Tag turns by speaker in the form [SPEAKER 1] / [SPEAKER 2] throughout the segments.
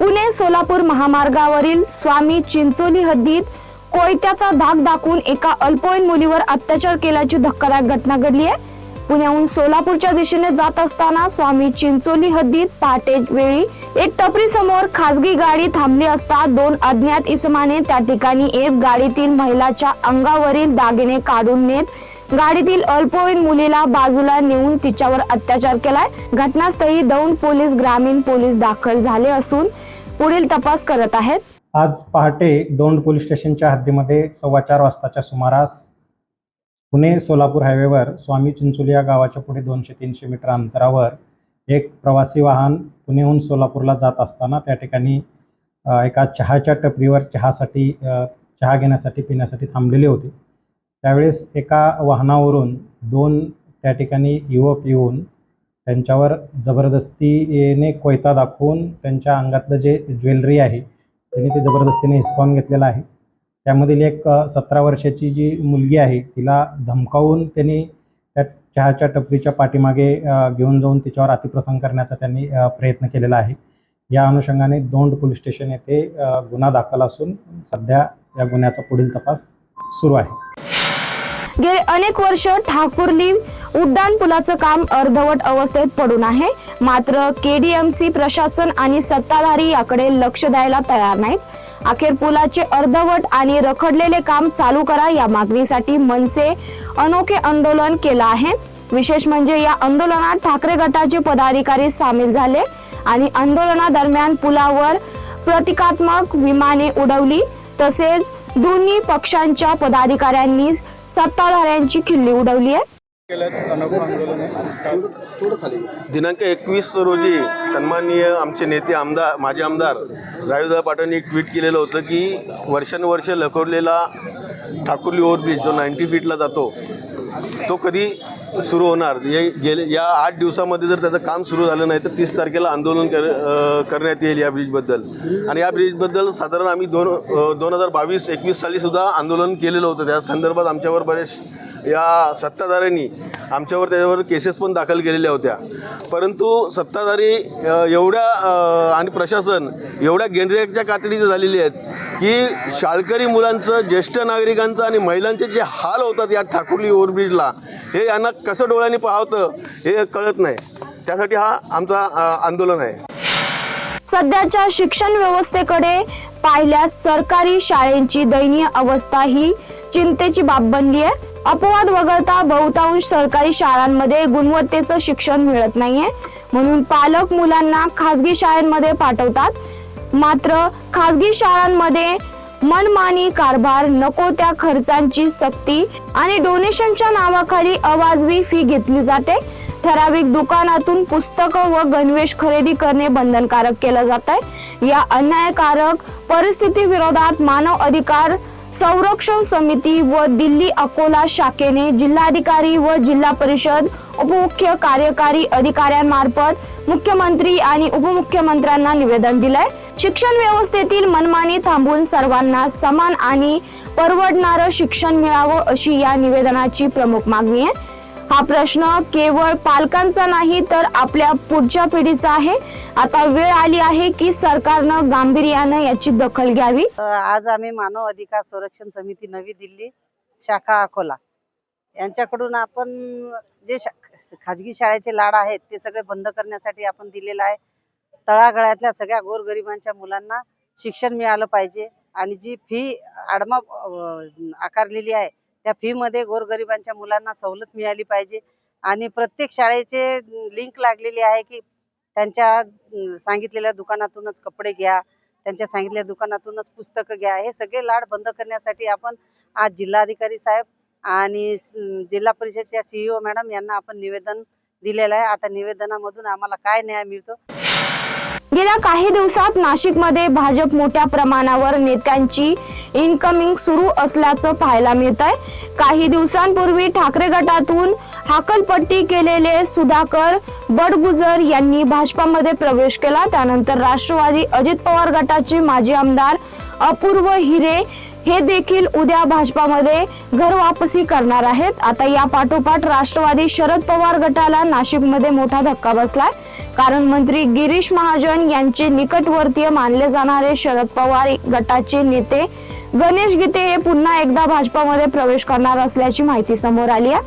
[SPEAKER 1] पुणे सोलापूर महामार्गावरील स्वामी चिंचोली हद्दीत कोयत्याचा धाक दाखवून एका अल्पवयीन मुलीवर अत्याचार केल्याची धक्कादायक घटना घडली आहे. पुण्याहून सोलापूरच्या दिशेने जात असताना स्वामी चिंचोली हद्दीत पहाटे वेळी एक टपरी समोर खासगी गाडी थांबली असता दोन अज्ञात इसमाने त्या ठिकाणी एक गाडीतील महिलाच्या अंगावरील दागिने काढून नेत गाडीतील अल्पवयीन मुलीला बाजूला नेऊन तिच्यावर अत्याचार केलाय. घटनास्थळी दौंड पोलीस ग्रामीण पोलीस दाखल झाले असून पुढील तपास करत आहेत.
[SPEAKER 2] आज पहाटे दोंड पोलीस स्टेशनच्या हद्दीमध्ये सव्वा चार वाजताच्या सुमारास पुणे सोलापूर हायवेवर स्वामी चिंचोली या गावाच्या पुढे दोनशे तीनशे मीटर अंतरावर एक प्रवासी वाहन पुणेहून सोलापूरला जात असताना त्या ठिकाणी एका चहाच्या टपरीवर चहासाठी चहा घेण्यासाठी पिण्यासाठी थांबलेले होते. त्यावेळेस एका वाहनावरून दोन त्या ठिकाणी युवक येऊन त्यांच्यावर जबरदस्तीने कोयता दाखवून त्यांच्या अंगातलं जे ज्वेलरी आहे त्यांनी ते जबरदस्तीने हिसकावून घेतलेलं आहे. त्यामधील एक सतरा वर्षाची जी मुलगी आहे तिला धमकावून त्यांनी त्या चहाच्या टपरीच्या पाठीमागे घेऊन जाऊन तिच्यावर अतिप्रसंग करण्याचा त्यांनी प्रयत्न केलेला आहे. या अनुषंगाने दोंड पोलीस स्टेशन येथे गुन्हा दाखल असून सध्या या गुन्ह्याचा पुढील तपास सुरू आहे.
[SPEAKER 1] गेले अनेक वर्ष ठाकूरनी उड्डाण पुलाचं काम अर्धवट अवस्थेत पडून आहे. मात्र केडीएमसी प्रशासन आणि सत्ताधारी याकडे लक्ष द्यायला तयार नाहीत. अखेर पुलाचे अर्धवट आणि रखडलेले काम चालू करा या मागणीसाठी मनसे अनोखे आंदोलन केलं आहे. विशेष म्हणजे या आंदोलनात ठाकरे गटाचे पदाधिकारी सामील झाले आणि आंदोलनादरम्यान पुलावर प्रतिकात्मक विमाने उडवली. तसेच दोन्ही पक्षांच्या पदाधिकाऱ्यांनी सत्ताधाऱ्यांची खिल्ली उडवली आहे.
[SPEAKER 3] दिनांक एकवीस रोजी सन्माननीय आमचे नेते आमदार माजी आमदार रायूदादा पाटलांनी एक ट्विट केलेलं होतं की वर्षानुवर्ष लखवलेला ठाकुर्ली ओव्हरब्रिज जो नाईन्टी फीटला जातो तो कधी सुरू होणार? हे गेले या आठ दिवसामध्ये जर त्याचं काम सुरू झालं नाही तर तीस तारखेला आंदोलन कर करण्यात येईल या ब्रिजबद्दल. आणि या ब्रिजबद्दल साधारण आम्ही दोन दोन हजार बावीस एकवीस सालीसुद्धा आंदोलन केलेलं होतं. त्या संदर्भात आमच्यावर बरेच या सत्ताधाऱ्यांनी आमच्यावर त्याच्यावर केसेस पण दाखल केलेल्या होत्या. परंतु सत्ताधारी एवढ्या आणि प्रशासन एवढ्या गेंडरेच्या कातडीचे झालेले आहेत की शाळकरी मुलांचं ज्येष्ठ नागरिकांचं आणि महिलांचे जे हाल होतात या ठाकुर्ली ओव्हरब्रिजला हे यांना कसं डोळ्यांनी पाहतं हे कळत नाही. त्यासाठी हा आमचा आंदोलन आहे.
[SPEAKER 1] सध्याच्या शिक्षण व्यवस्थेकडे पाहिल्यास सरकारी शाळेंची दयनीय अवस्था ही चिंतेची बाब बनली आहे. अपवाद वगळता बहुतांश सरकारी शाळांमध्ये गुणवत्तेचं शिक्षण मिळत नाहीये. म्हणून पालक मुलांना खासगी शाळांमध्ये पाठवतात. मात्र खासगी शाळांमध्ये मनमानी कारभार नको त्या खर्चांची सक्ती आणि डोनेशनच्या नावाखाली अवाजवी फी घेतली जाते. ठराविक दुकानातून पुस्तकं व गणवेश खरेदी करणे बंधनकारक केलं जात आहे या अन्यायकारक परिस्थिती विरोधात मानव अधिकार संरक्षण समिती व दिल्ली अकोला शाखेने जिल्हाधिकारी व जिल्हा परिषद उपमुख्य कार्यकारी अधिकाऱ्यांमार्फत मुख्यमंत्री आणि उपमुख्यमंत्र्यांना निवेदन दिलंय. शिक्षण व्यवस्थेतील मनमानी थांबून सर्वांना समान आणि परवडणारं शिक्षण मिळावं अशी या निवेदनाची प्रमुख मागणी आहे. हा प्रश्न केवळ पालकांचा नाही तर आपल्या पुढच्या पिढीचा आहे. आता वेळ आली आहे की सरकारनं गांभीर्यानं याची दखल घ्यावी.
[SPEAKER 4] आज आम्ही मानव अधिकार संरक्षण समिती नवी दिल्ली शाखा अकोला. यांच्याकडून आपण जे शा- खाजगी शाळेचे लाड आहेत ते सगळे बंद करण्यासाठी आपण दिलेलं आहे. तळागळ्यातल्या सगळ्या गोरगरिबांच्या मुलांना शिक्षण मिळालं पाहिजे आणि जी फी आडमा आकारलेली आहे त्या फीमध्ये गोरगरिबांच्या मुलांना सवलत मिळाली पाहिजे. आणि प्रत्येक शाळेचे लिंक लागलेली आहे की त्यांच्या सांगितलेल्या दुकानातूनच कपडे घ्या त्यांच्या सांगितलेल्या दुकानातूनच पुस्तकं घ्या. हे सगळे लाड बंद करण्यासाठी आपण आज जिल्हाधिकारी साहेब आणि जिल्हा परिषदच्या सीईओ मॅडम यांना आपण निवेदन दिलेलं आहे. आता निवेदनामधून आम्हाला काय न्याय मिळतो?
[SPEAKER 1] गेल्या काही दिवसात नाशिकमध्ये भाजप मोठ्या प्रमाणावर नेत्यांची इनकमिंग सुरू असल्याचं पाहायला मिळत आहे काही दिवसांपूर्वी ठाकरे गटातून हाकलपट्टी केलेले सुधाकर बडगुजर यांनी भाजपामध्ये प्रवेश केला. त्यानंतर राष्ट्रवादी अजित पवार गटाचे माजी आमदार अपूर्व हिरे हे देखील उद्या भाजपामध्ये घर वापसी करणार आहेत. आता या पाठोपाठ राष्ट्रवादी शरद पवार गटाला नाशिकमध्ये मोठा धक्का बसलाय. कारण मंत्री गिरीश महाजन यांचे निकटवर्तीय मानले जाणारे शरद पवार गटाचे नेते गणेश गीते हे पुन्हा एकदा भाजपामध्ये प्रवेश करणार असल्याची माहिती समोर आली आहे.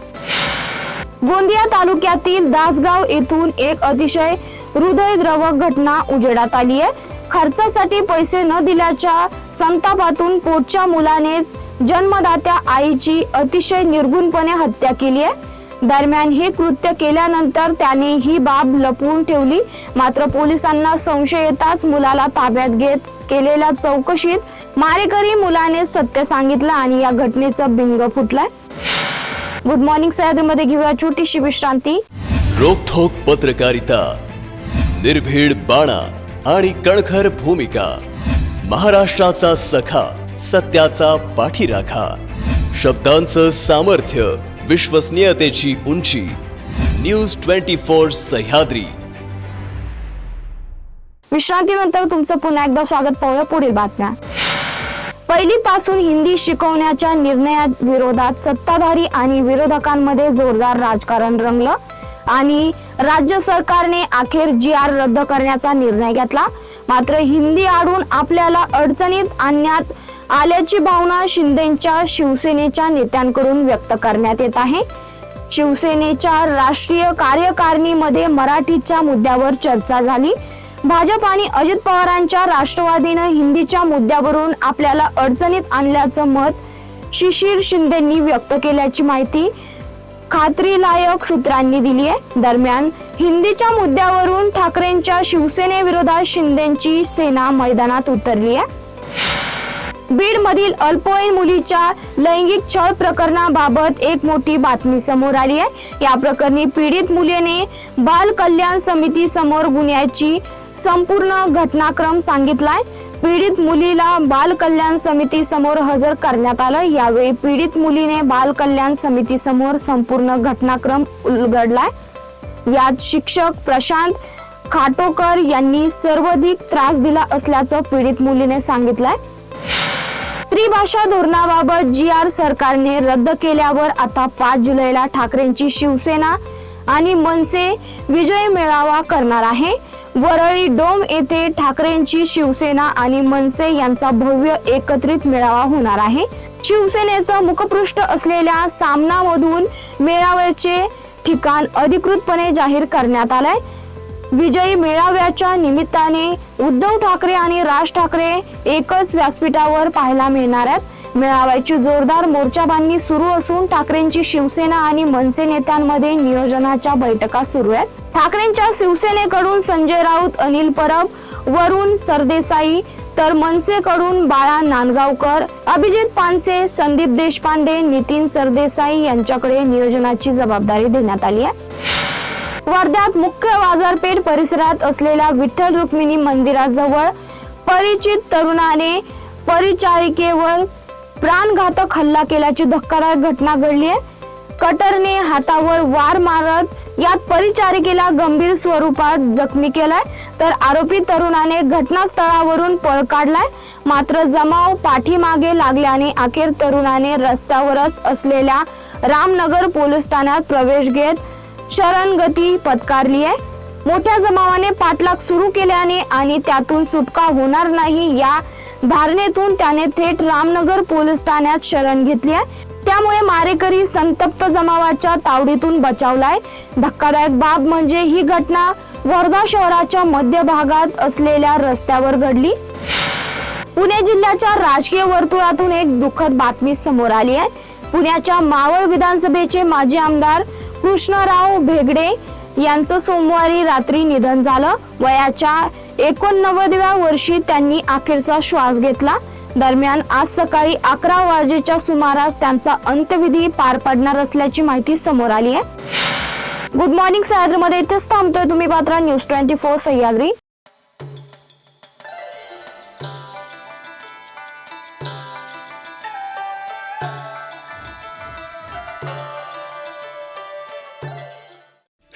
[SPEAKER 1] गोंदिया तालुक्यातील दासगाव येथून एक अतिशय हृदयद्रवक घटना उजेडात आली आहे. खर्चासाठी पैसे न दिल्याच्या संतापातून पोटच्या मुलाने जन्मदात्या आईची अतिशय निर्गुणपणे हत्या केली आहे. दरम्यान हे कृत्य केल्यानंतर त्याने ही बाब लपवून ठेवली. मात्र पोलिसांना संशय येताच मुलाला ताब्यात घेत केलेल्या चौकशीत मारेकरी मुलाने सत्य सांगितलं आणि या घटनेचं बिंग फुटलंय. गुड मॉर्निंग सह्याद्रीमध्ये घेऊया छोटीशी विश्रांती.
[SPEAKER 5] रोखोक पत्रकारिता निर्भीड बाणा आणि कणखर भूमिका महाराष्ट्राचा सखा सत्याचा पाठीराखा शब्दांचं सामर्थ्य विश्वसनीयतेची उंची. News twenty four Sahyadri.
[SPEAKER 1] विश्रांतीनंतर तुमचं पुन्हा एकदा स्वागत पाहूया पुढील बातम्या. पहिलीपासून हिंदी शिकवण्याच्या निर्णयाविरोधात सत्ताधारी आणि विरोधकांमध्ये जोरदार राजकारण रंगलं आणि राज्य सरकारने अखेर जी आर रद्द करण्याचा निर्णय घेतला. मात्र हिंदी आडून आपल्याला अडचणीत आणण्यात आल्याची भावना शिंदेच्या शिवसेनेच्या नेत्यांकडून व्यक्त करण्यात येत आहे. शिवसेनेच्या राष्ट्रीय कार्यकारिणीमध्ये मराठीच्या मुद्द्यावर चर्चा झाली. भाजप आणि अजित पवारांच्या राष्ट्रवादीनं हिंदीच्या मुद्द्यावरून आपल्याला अडचणीत आणल्याचं मत शिशिर शिंदेंनी व्यक्त केल्याची माहिती खात्रीलायक सूत्रांनी दिली आहे. दरम्यान हिंदीच्या मुद्द्यावरून ठाकरेंच्या शिवसेनेविरोधात शिंदेची सेना मैदानात उतरली आहे. बीड मधील अल्पवयीन मुलीच्या लैंगिक छळ प्रकरणाबाबत एक मोठी बातमी समोर आली आहे. या प्रकरणी पीडित मुलीने बाल कल्याण समिती समोर गुन्ह्याची संपूर्ण घटनाक्रम सांगितलाय. पीडित मुलीला बाल कल्याण समिती समोर हजर करण्यात आलं यावेळी पीडित मुलीने बाल कल्याण समिती समोर संपूर्ण घटनाक्रम उलगडलाय. यात शिक्षक प्रशांत खाटोकर यांनी सर्वाधिक त्रास दिला असल्याचं पीडित मुलीने सांगितलंय. त्रिभाषा धोरणाबाबत जी आर सरकारने रद्द केल्यावर आता पाच जुलैला ठाकरेंची शिवसेना आणि मनसे विजय मेळावा करणार आहे. वरळी डोम येथे ठाकरेंची शिवसेना आणि मनसे यांचा भव्य एकत्रित मेळावा होणार आहे. शिवसेनेचं मुखपृष्ठ असलेल्या सामनामधून मेळाव्याचे ठिकाण अधिकृतपणे जाहीर करण्यात आलंय. विजयी मेळाव्याच्या निमित्ताने उद्धव ठाकरे आणि राज ठाकरे एकच व्यासपीठावर पाहायला मिळणार आहेत. मेळाव्याची जोरदार मोर्चाबांधणी सुरू असून ठाकरेंची शिवसेना आणि मनसे नेत्यांमध्ये नियोजनाच्या बैठका सुरू आहेत. ठाकरेंच्या शिवसेनेकडून संजय राऊत अनिल परब वरुण सरदेसाई तर मनसेकडून बाळा नांदगावकर अभिजित पानसे संदीप देशपांडे नितीन सरदेसाई यांच्याकडे नियोजनाची जबाबदारी देण्यात आली आहे. वर्ध्यात मुख्य बाजारपेठ परिसरात असलेल्या विठ्ठल रुक्मिणी मंदिराजवळ परिचित तरुणाने परिचारिकेवर प्राणघातक हल्ला केल्याची धक्कादायक घटना घडली आहे. कटरने हातावर वार मारत यात परिचारिकेला गंभीर स्वरूपात जखमी केलाय. तर आरोपी तरुणाने घटनास्थळावरून पळ काढलाय. मात्र जमाव पाठीमागे लागल्याने अखेर तरुणाने रस्त्यावरच असलेल्या रामनगर पोलीस ठाण्यात प्रवेश घेत शरणगती पत्कारली आहे. मोठ्या जमावाने पाठलाग सुरू केल्याने आणि त्यातून सुटका होणार नाही या धारणेतून त्याने थेट रामनगर पोलीस ठाण्यात शरण घेतली आहे. त्यामुळे मारेकरी संतप्त जमावाच्या तावडीतून बचावलाय. धक्कादायक बाब म्हणजे ही घटना वर्धा शहराच्या मध्य भागात असलेल्या रस्त्यावर घडली. पुणे जिल्ह्याच्या राजकीय वर्तुळातून एक दुःखद बातमी समोर आली आहे. पुण्याच्या मावळ विधानसभेचे माजी आमदार कृष्णराव भेगडे यांचं सोमवारी रात्री निधन झालं. वयाच्या एकोणनव्वदव्या वर्षी त्यांनी अखेरचा श्वास घेतला. दरम्यान आज सकाळी अकरा वाजेच्या सुमारास त्यांचा अंत्यविधी पार पडणार असल्याची माहिती समोर आली आहे. गुड मॉर्निंग सह्याद्रीमध्ये इथेच थांबतोय तुम्ही Patra. News twenty four Sahyadri.